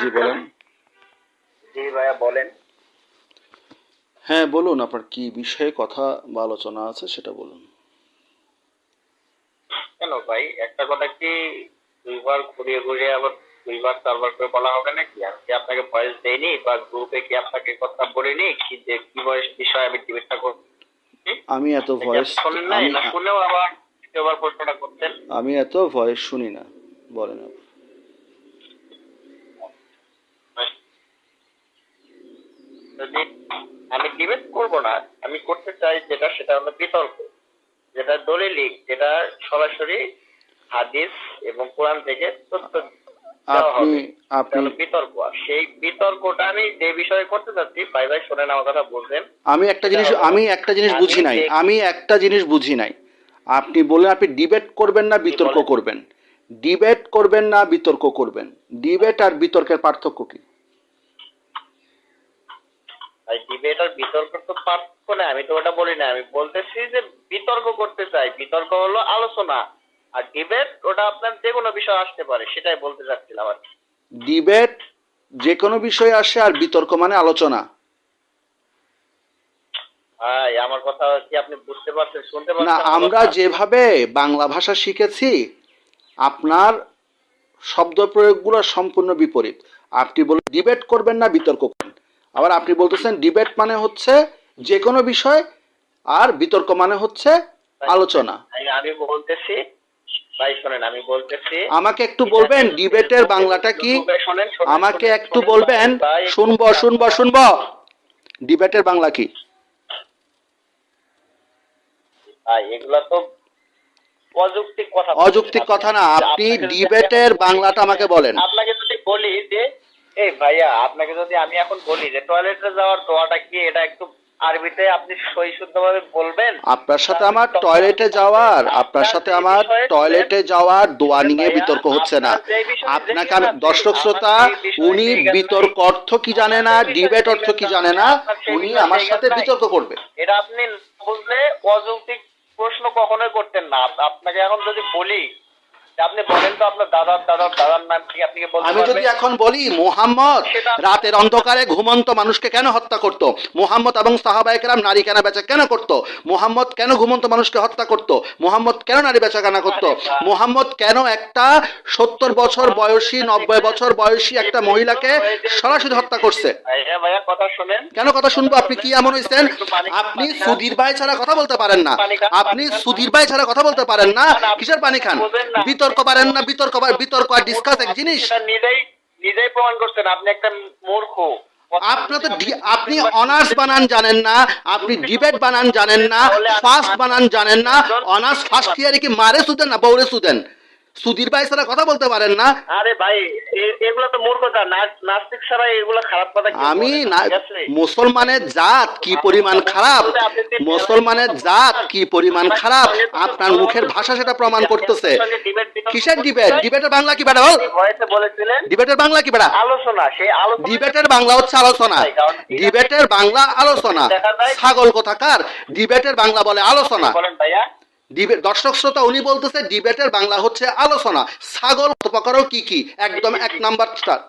জি বলেন। জি ভাইয়া বলেন। হ্যাঁ বলুন আপনার কি বিষয়ে কথা বা আলোচনা আছে সেটা বলুন। কেন ভাই? একটা কথা কি দুইবার ঘুরিয়ে ঘুরিয়ে আবার দুইবার চারবার করে বলা হবে নাকি? আমি কি আপনাকে ভয়েস দেইনি বা গ্রুপে কি আপনাকে কথা বলিনি? কি যে কি বয়স বিষয়ে আমি ডিবেটটা করছি আমি এত ভয়েস শোনেন না শুনেও আবার দ্বিতীয়বার প্রশ্নটা করতেন আমি এত ভয়েস শুনি না বলেন আপনি। যদি আমি ডিবেট করব না আমি করতে চাই যেটা সেটা হলো বিতর্ক। যেটা দলিলিক যেটা সরাসরি হাদিস এবং কোরআন থেকে তথ্য আপনি আপনি বিতর্ক। সেই বিতর্কটা আমি যে বিষয়ে করতে চাচ্ছি ভাই ভাই শোনেন আমার কথা বলছেন আমি একটা জিনিস আমি একটা জিনিস বুঝি নাই। আমি একটা জিনিস বুঝি নাই। আপনি বললেন আপনি ডিবেট করবেন না বিতর্ক করবেন। ডিবেট করবেন না বিতর্ক করবেন। ডিবেট আর বিতর্কের পার্থক্য কি? আর ডিবেট আর বিতর্ক তো পার্থক্য না আমি তো ওটা বলি না। আমি বলতেছি যে বিতর্ক করতে চাই। বিতর্ক হলো আলোচনা। আর ডিবেট ওটা আপনার যে কোনো বিষয় আসতে পারে সেটাই বলতে চাচ্ছিলাম আর ডিবেট যে কোনো বিষয়ে আসে আর বিতর্ক মানে আলোচনা। ভাই আমার কথা কি আপনি বুঝতে পারছেন শুনতে না পারছেন আমার আমরা যেভাবে বাংলা ভাষা শিখেছি আপনার শব্দ প্রয়োগগুলো সম্পূর্ণ বিপরীত। আপনি বলে ডিবেট করবেন না বিতর্ক আবার আপনি বলতেছেন ডিবেট মানে হচ্ছে যে কোনো বিষয় আর বিতর্ক মানে হচ্ছে আলোচনা। আমি বলতেছি ভাই শোনেন আমি বলতেছি আমাকে একটু বলবেন ডিবেটের বাংলাটা কি? আমাকে একটু বলবেন শুনব শুনব শুনব। ডিবেটের বাংলা কি? এগুলা তো অযৌক্তিক কথা অযৌক্তিক কথা না আপনি ডিবেটের বাংলাটা আমাকে বলেন। আপনাকে যদি বলি যে এই ভাইয়া আপনাকে যদি আমি এখন বলি যে টয়লেটে যাওয়ার দোয়াটা কি এটা একটু আরবিতে আপনি সই শুদ্ধভাবে বলবেন? আপনার সাথে আমার টয়লেটে যাওয়ার আপনার সাথে আমার টয়লেটে যাওয়ার দোয়া নিয়ে বিতর্ক হচ্ছে না। আপনাকে আমি দর্শক শ্রোতা উনি বিতর্ক অর্থ কি জানে না ডিবেট অর্থ কি জানে না উনি আমার সাথে বিতর্ক করবে। এটা আপনি বুঝলে অযৌক্তিক প্রশ্ন কখনোই করতেন না। আপনাকে এখন যদি বলি যে আপনি বলেন তো আপনার দাদার দাদার দাদার নাম কি আপনি বলতে আমি যদি এখন বলি মোহাম্মদ রাতের অন্ধকারে ঘুমন্ত মানুষকে কেন হত্যা করত? মোহাম্মদ এবং সাহাবাইকেরাম নারী কেনা বেচা কেন করত? মোহাম্মদ কেন ঘুমন্ত মানুষকে হত্যা করত? মোহাম্মদ কেন নারী বেচা কেনা করত? মোহাম্মদ কেন একটা সত্তর বছর বয়সী নব্বই বছর বয়সী একটা মহিলাকে সরাসরি হত্যা করছে? শোনেন। কেন কথা শুনব? আপনি কি এমন হয়েছেন আপনি সুধীর ভাই ছাড়া কথা বলতে পারেন না। আপনি সুধীর ভাই ছাড়া কথা বলতে পারেন না। কিসের পানি খান? বিতর্ক পারেন না বিতর্ক বিতর্ক আর ডিসকাস এক জিনিস? নিজেই নিজেই প্রমাণ করছেন। আপনি একটা মূর্খ। আপনি তো আপনি অনার্স বানান জানেন না আপনি ডিবেট বানান জানেন না ফার্স্ট বানান জানেন না অনার্স ফার্স্ট ইয়ারে কি মারে সুদেন না বৌরে সুদেন সুধীর ভাই ছাড়া কথা বলতে পারেন না। আরে ভাই এগুলো তো মূর্খতা নাস্তিক এগুলো খারাপ কথা আমি? মুসলমানের জাত কি পরিমাণ খারাপ? মুসলমানের জাত কি পরিমাণ খারাপ? আপনার মুখের ভাষা সেটা প্রমাণ করতেছে। কিসের ডিবেট ডিবেটের বাংলা কি বেটা বল? বলেছিলেন? ডিবেটের বাংলা কি বেটা? আলোচনা সেই আলোচনা ডিবেটের বাংলা হচ্ছে আলোচনা। ডিবেটের বাংলা আলোচনা। ছাগল কোথাকার? ডিবেটের বাংলা বলে আলোচনা। বলেন ভাইয়া। ডিবেট দর্শক শ্রোতা, উনি বলতেছে, ডিবেটের বাংলা হচ্ছে আলোচনা। ছাগল প্রকারও কি কি? একদম এক নাম্বার স্টার।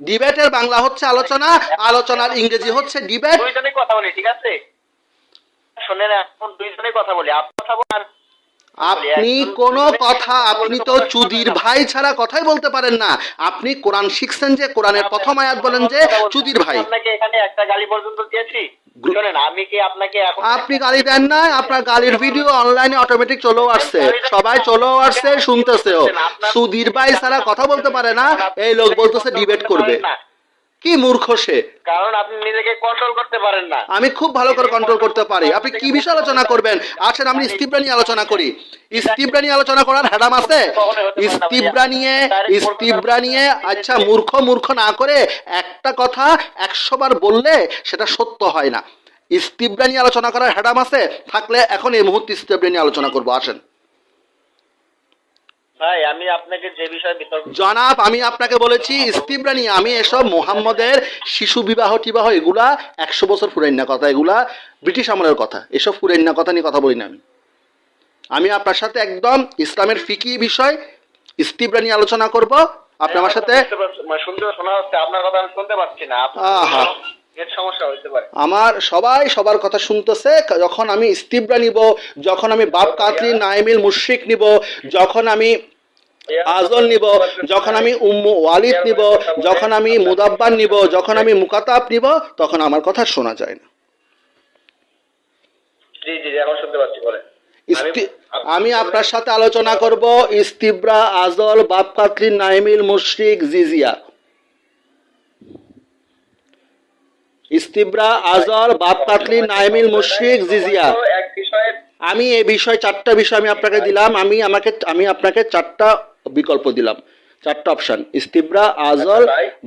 ডিবেটের বাংলা হচ্ছে আলোচনা, আলোচনার ইংরেজি হচ্ছে ডিবেট। দুইজনে কথা বলি, ঠিক আছে? শুনে না এখন দুইজনে কথা বলি। আপনি কথা বলেন। আপনি কোনো কথা আপনি তো চুদির ভাই ছাড়া কথাই বলতে পারেন না। আপনি কোরআন শিখছেন যে কোরআনের প্রথম আয়াত বলেন যে চুদির ভাই। আপনাকে এখানে একটা গালি পর্যন্ত দিয়েছি। আমি কি আপনাকে আপনি গালি দেন না আপনার গালির ভিডিও অনলাইনে অটোমেটিক চলেও আসছে। সবাই চলেও আসছে শুনতেছেও। সুধীর ভাই ছাড়া কথা বলতে পারে না এই লোক বলতেছে ডিবেট করবে। কি মূর্খ সে? কারণ আপনি নিজেকে কন্ট্রোল করতে পারেন না। আমি খুব ভালো করে কন্ট্রোল করতে পারি। আপনি কি বিষয়ে আলোচনা করবেন? আসেন আমি ইস্তিবরা নিয়ে আলোচনা করি। ইস্তিবরা নিয়ে আলোচনা করার হ্যাডাম আছে? ইস্তিবরা নিয়ে ইস্তিবরা নিয়ে আচ্ছা মূর্খ মূর্খ না করে একটা কথা একশো বার বললে সেটা সত্য হয় না। ইস্তিবরা নিয়ে আলোচনা করার হ্যাডাম আছে? থাকলে এখন এই মুহূর্তে ইস্তিবরা নিয়ে আলোচনা করব। আসেন। ভাই আমি আপনাকে যে বিষয়ে বিতর্ক জনাব আমি আপনাকে বলেছি আমি এসব মোহাম্মদের শিশু বিবাহ টিবাহ এগুলা একশো বছর কথা এগুলা ব্রিটিশ আমলের কথা। এসব ফুরাইন্না কথা নিয়ে কথা বলি না আমি। আমি আপনার সাথে একদম ইসলামের ফিকি বিষয় ইস্তিবরা নিয়ে আলোচনা করব। আপনি আমার সাথে বুঝতে পারছি, মানে শুনতে শোনা হচ্ছে আপনার কথা আমি শুনতে পাচ্ছি না। আমার সবাই সবার কথা শুনতেছে যখন আমি ইস্তিবরা নিব যখন আমি বাপ কাতরি নাইমিল মুশরিক নিব যখন আমি আজল নিব যখন আমি উম্মু ওয়ালিদ নিব যখন আমি মুদাব্বান নিব যখন আমি মুকাতাব নিব তখন আমার কথা শোনা যায় না। আমি আপনার সাথে আলোচনা করব ইস্তিবরা আজল বাপ কাতরি নাইমিল মুশরিক জিজিয়া। ইস্তিবরা আজল বাপ কাতলি নাইমিল মুশরিক জিজিয়া। আমি এই বিষয় চারটা বিষয় আমি আপনাকে দিলাম। আমি আমাকে আমি আপনাকে চারটা বিকল্প দিলাম। চারটা অপশন ইস্তিবরা আজল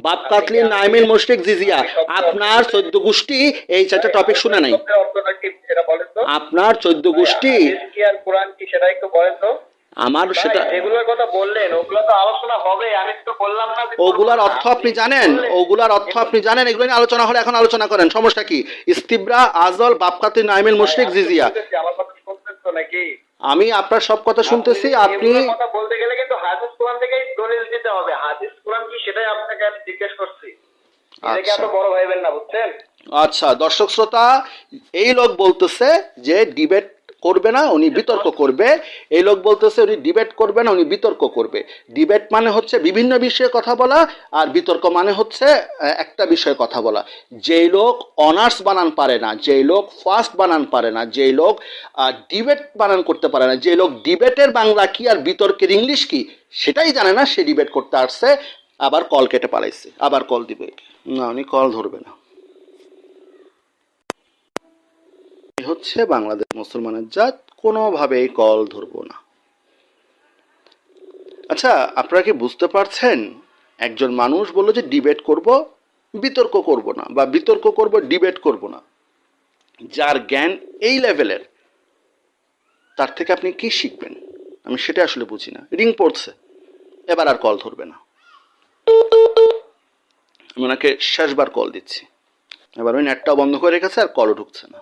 বাপ কাতলি নাইমিল মুশরিক জিজিয়া। আপনার চোদ্দ গোষ্ঠী এই চারটা টপিক শুনে নাই। আপনার চোদ্দ গোষ্ঠী হাদিস কি আর কোরআন কি সেটা একটু বলেন তো? আমার সেটা যেগুলোর কথা বললেন ওগুলো তো আলোচনা হবে আমি তো বললাম না ওগুলার অর্থ আপনি জানেন ওগুলার অর্থ আপনি জানেন এগুলো নিয়ে আলোচনা হলে এখন আলোচনা করেন সমস্যা কি? ইস্তিবরা আজল বাপ কাতলি নাইমিল মুশরিক জিজিয়া। আমার কথা শুনতেন তো নাকি? আমি আপনার সব কথা শুনতেছি আপনি কথা বলতে গেলে কিন্তু হাদিস কোরআন থেকেই দলিল দিতে হবে। হাদিস কোরআন কি সেটাই আপনাকে আমি জিজ্ঞেস করছি। এটাকে আচ্ছা। এত বড় ভাইবেন না বুঝছেন? আচ্ছা দর্শক শ্রোতা এই লোক বলতেছে যে ডিবেট করবে না উনি বিতর্ক করবে। এই লোক বলতেছে উনি ডিবেট করবে না উনি বিতর্ক করবে। ডিবেট মানে হচ্ছে বিভিন্ন বিষয়ে কথা বলা আর বিতর্ক মানে হচ্ছে একটা বিষয়ে কথা বলা। যেই লোক অনার্স বানান পারে না যেই লোক ফার্স্ট বানান পারে না যেই লোক ডিবেট বানান করতে পারে না যে লোক ডিবেটের বাংলা কি আর বিতর্কের ইংলিশ কি সেটাই জানে না সে ডিবেট করতে আসছে আবার কল কেটে পালাইছে আবার কল দিবে। না উনি কল ধরবে না এই হচ্ছে, বাংলাদেশ মুসলমানের জাত, কোনোভাবেই কল ধরবো না। আচ্ছা আপনারা কি বুঝতে পারছেন? একজন মানুষ বলল যে ডিবেট করব, বিতর্ক করব না, বা বিতর্ক করব, ডিবেট করব না। যার জ্ঞান এই লেভেলের, তার থেকে আপনি কি শিখবেন? আমি সেটা আসলে বুঝি না। রিং পড়ছে, এবার আর কল ধরবে না। আমি ওনাকে শেষবার কল দিচ্ছি। এবার ওই নেটটাও বন্ধ করে রেখেছে আর কলও ঢুকছে না।